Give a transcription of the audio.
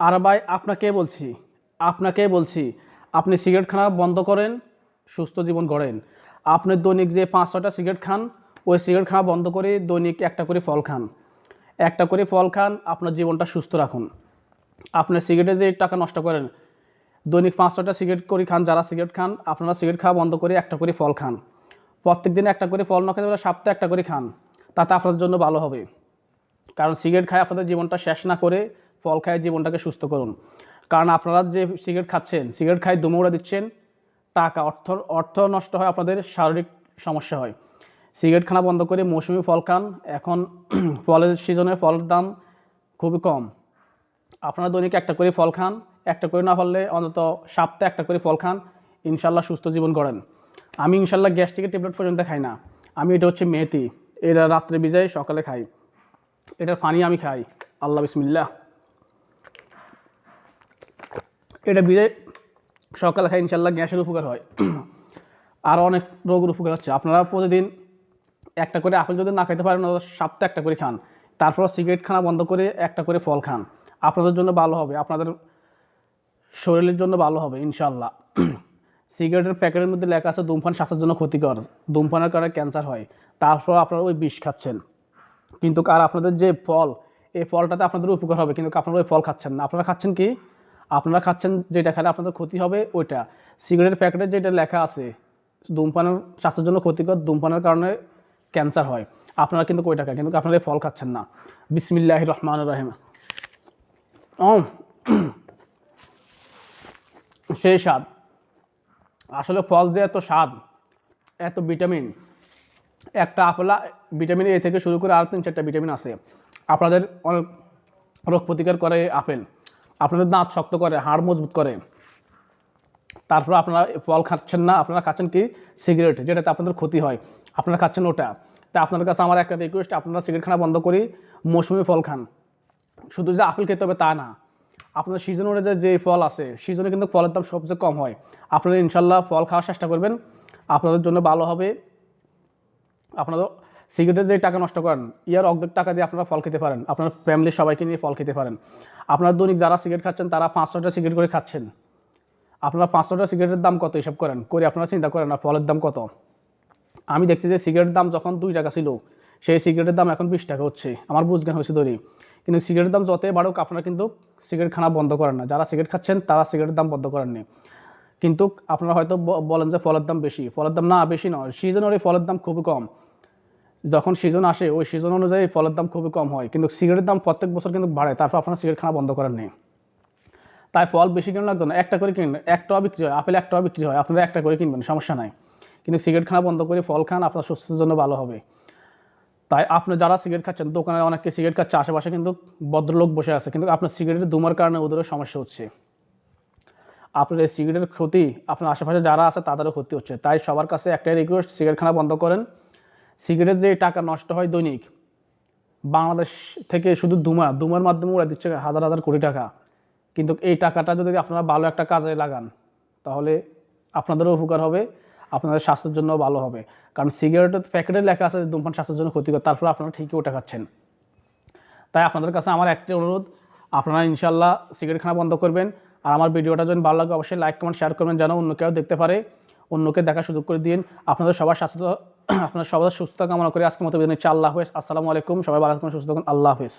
আর ভাই আপনাকে বলছি আপনাকে বলছি, আপনি সিগারেট খানা বন্ধ করেন, সুস্থ জীবন গড়েন। আপনি দৈনিক যে পাঁচ ছটা সিগারেট খান, ওই সিগারেট খাওয়া বন্ধ করে দৈনিক একটা করে ফল খান। একটা করে ফল খান, আপনার জীবনটা সুস্থ রাখুন। আপনার সিগারেটে যে টাকা নষ্ট করেন, দৈনিক পাঁচ ছটা সিগারেট করে খান, যারা সিগারেট খান, আপনারা সিগারেট খাওয়া বন্ধ করে একটা করে ফল খান। প্রত্যেক দিন একটা করে ফল না খেতে সপ্তাহে একটা করে খান, তাতে আপনাদের জন্য ভালো হবে। কারণ সিগারেট খায় আপনাদের জীবনটা শেষ না করে ফল খায় জীবনটাকে সুস্থ করুন। কারণ আপনারা যে সিগারেট খাচ্ছেন, সিগারেট খায় দুমৌড়া দিচ্ছেন, টাকা, অর্থ অর্থ নষ্ট হয় আপনাদের, শারীরিক সমস্যা হয়। সিগারেট খানা বন্ধ করে মৌসুমি ফল খান। এখন ফলের সিজনে ফলের দাম খুবই কম। আপনারা দৈনিক একটা করে ফল খান। একটা করে না পারলে অন্তত সপ্তাহে একটা করে ফল খান। ইনশাল্লাহ সুস্থ জীবন গড়েন। আমি ইনশাল্লাহ গ্যাস্ট্রিকের ট্যাবলেট পর্যন্ত খাই না। আমি, এটা হচ্ছে মেথি এটা রাত্রে বিজায় সকালে খাই। এটার পানি আমি খাই। আল্লাহ বিসমিল্লাহ। এটা বিজয় সকালে খাই, ইনশাল্লাহ গ্যাসের উপকার হয়। আরও অনেক রোগের উপকার হচ্ছে। আপনারা প্রতিদিন একটা করে আপেল যদি না খেতে পারেন সপ্তাহে একটা করে খান। তারপর সিগারেট খানা বন্ধ করে একটা করে ফল খান। আপনাদের জন্য ভালো হবে। আপনাদের শরীরের জন্য ভালো হবে, ইনশাল্লাহ। সিগারেটের প্যাকেটের মধ্যে লেখা আছে ধূমপান স্বাস্থ্যের জন্য ক্ষতিকর। ধূমপানের কারণে ক্যান্সার হয়। তারপর আপনারা ওই বিষ খাচ্ছেন। কিন্তু আর আপনাদের যে ফল, এই ফলটাতে আপনাদের উপকার হবে, কিন্তু আপনারা ওই ফল খাচ্ছেন না। আপনারা খাচ্ছেন কি? আপনারা খাচ্ছেন যেটা খেলে আপনাদের ক্ষতি হবে ওইটা। সিগারেটের প্যাকেটে যেটা লেখা আছে, ধূমপানের স্বাস্থ্যের জন্য ক্ষতিকর, ধূমপানের কারণে ক্যান্সার হয়। আপনারা কিন্তু ওই খায় কিন্তু আপনারা ফল খাচ্ছেন না। বিসমিল্লাহ রহমান রাহিম। ও সেই স্বাদ। আসলে ফল যে এত স্বাদ, এত ভিটামিন, একটা আপেলা, ভিটামিন এ থেকে শুরু করে আর তিন চারটা ভিটামিন আছে। আপনাদের অনেক রোগ প্রতিকার করে আপেল। আপনাদের দাঁত শক্ত করে, হাড় মজবুত করে। তারপর আপনারা ফল খাচ্ছেন না, আপনারা খাচ্ছেন কি? সিগারেট, যেটাতে আপনাদের ক্ষতি হয়। আপনারা খাচ্ছেন ওটা। তা আপনার কাছে আমার একটা রিকোয়েস্ট আপনারা সিগারেট খানা বন্ধ করি মৌসুমি ফল খান। শুধু যে আপেল খেতে হবে তা না। আপনার সিজন অনুযায়ী যে ফল আছে সিজনে কিন্তু ফলের দাম সবচেয়ে কম হয়। আপনারা ইনশাল্লাহ ফল খাওয়ার চেষ্টা করবেন। আপনাদের জন্য ভালো হবে। আপনারা সিগারেটের যে টাকা নষ্ট করেন, ইয়ার অর্ধেক টাকা দিয়ে আপনারা ফল খেতে পারেন। আপনার ফ্যামিলির সবাইকে নিয়ে ফল খেতে পারেন। আপনার দৈনিক যারা সিগারেট খাচ্ছেন, তারা পাঁচশোটা সিগারেট করে খাচ্ছেন। আপনারা পাঁচশোটা সিগারেটের দাম কত হিসাব করেন? করে আপনারা চিন্তা করেন, আর ফলের দাম কত? আমি দেখছি যে সিগারেটের দাম যখন দুই টাকা ছিল, সেই সিগারেটের দাম এখন বিশ টাকা হচ্ছে। আমার বুঝজ্ঞান হয়েছে ধরি কিন্তু সিগারেটের দাম যতই বাড়ুক, আপনারা কিন্তু সিগারেট খানা বন্ধ করেন না। যারা সিগারেট খাচ্ছেন, তারা সিগারেটের দাম বন্ধ করেননি। কিন্তু আপনারা হয়তো বলেন যে ফলের দাম বেশি। ফলের দাম না, বেশি নয়। সিজনের ফলের দাম খুবই কম। যখন সিজন আসে, ওই সিজন অনুযায়ী ফলের দাম খুবই কম হয়। কিন্তু সিগারেটের দাম প্রত্যেক বছর কিন্তু বাড়ে, তারপর আপনারা সিগারেট খানা বন্ধ করেন নেই। তাই ফল বেশি কিনে লাগতো না, একটা করে কিনবেন এক টাকা বিক্রি হয়, আপেল এক টাকা বিক্রি হয়, আপনারা একটা করে কিনবেন, সমস্যা নাই। কিন্তু সিগারেট খানা বন্ধ করে ফল খান, আপনার স্বাস্থ্যের জন্য ভালো হবে। তাই আপনি যারা সিগারেট খাচ্ছেন, দোকানে অনেকে সিগারেট খাচ্ছে, আশেপাশে কিন্তু ভদ্রলোক বসে আছে, কিন্তু আপনার সিগারেটের দুমার কারণে ওদেরও সমস্যা হচ্ছে। আপনার এই সিগারেটের ক্ষতি, আপনার আশেপাশে যারা আছে, তাদেরও ক্ষতি হচ্ছে। তাই সবার কাছে একটাই রিকোয়েস্ট সিগারেট খানা বন্ধ করেন। সিগারেট যে টাকা নষ্ট হয় দৈনিক, বাংলাদেশ থেকে শুধু দুমা দুমার মাধ্যমে ওরা দিচ্ছে হাজার হাজার কোটি টাকা। কিন্তু এই টাকাটা যদি আপনারা ভালো একটা কাজে লাগান, তাহলে আপনাদেরও উপকার হবে, আপনাদের স্বাস্থ্যের জন্য ভালো হবে। কারণ সিগারেটের প্যাকেটে লেখা আছে ধূমপান স্বাস্থ্যের জন্য ক্ষতিকর, তারপরে আপনারা ঠিকই ওটা খাচ্ছেন। তাই আপনাদের কাছে আমার একটাই অনুরোধ, আপনারা ইনশাল্লাহ সিগারেট খানা বন্ধ করবেন। আর আমার ভিডিওটা যদি ভালো লাগে, অবশ্যই লাইক, কমেন্ট, শেয়ার করবেন যেন অন্য কেউ দেখতে পারে, অন্যকে দেখার সুযোগ করে দিন আপনাদের সবার স্বাস্থ্য আপনার সবাই সুস্থ কামনা করি আজকের মতো বিদায় নিচ্ছি। আল্লাহ হাফেজ। আসসালামু আলাইকুম। সবাই ভালো থাকুন, সুস্থ থাকুন। আল্লাহ হাফেজ।